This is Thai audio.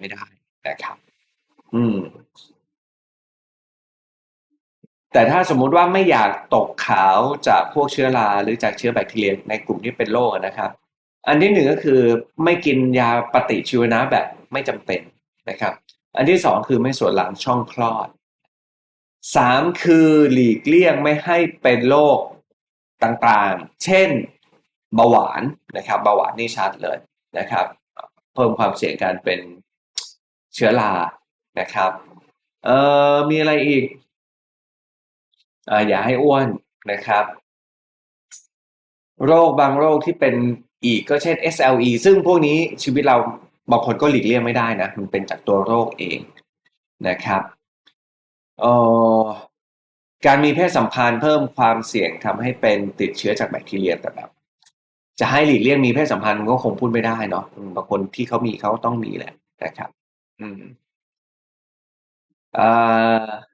ไม่ได้นะครับ อืม แต่ถ้าสมมุติว่าไม่อยากตกขาวจากพวกเชื้อราหรือจากเชื้อแบคทีเรียในกลุ่มที่เป็นโรคนะครับ อันที่หนึ่งก็คือไม่กินยาปฏิชีวนะแบบไม่จำเป็นนะครับ อันที่สองคือไม่สวนหลังช่องคลอดสามคือหลีกเลี่ยงไม่ให้เป็นโรคต่างๆ เช่นเบาหวานนะครับเบาหวานนี่ชัดเลยนะครับ เพิ่มความเสี่ยงการเป็น ชื้อรานะครับเอ่อมีอะไรอีกอ่าอย่าให้อ้วนนะครับ โรคบางโรคที่เป็นอีกก็เช่น SLE ซึ่งพวกนี้ชีวิตเราบางคนก็หลีกเลี่ยงไม่ได้นะ มันเป็นจากตัวโรคเองนะครับเอ่อการมีเพศสัมพันธ์เพิ่มความเสี่ยงทำให้เป็นติดเชื้อจากแบคทีเรียแต่แบบจะให้หลีกเลี่ยงมีเพศสัมพันธ์ก็คงพูดไม่ได้เนาะบางคนที่เขามีเขาต้องมีแหละนะครับ อืมอ่า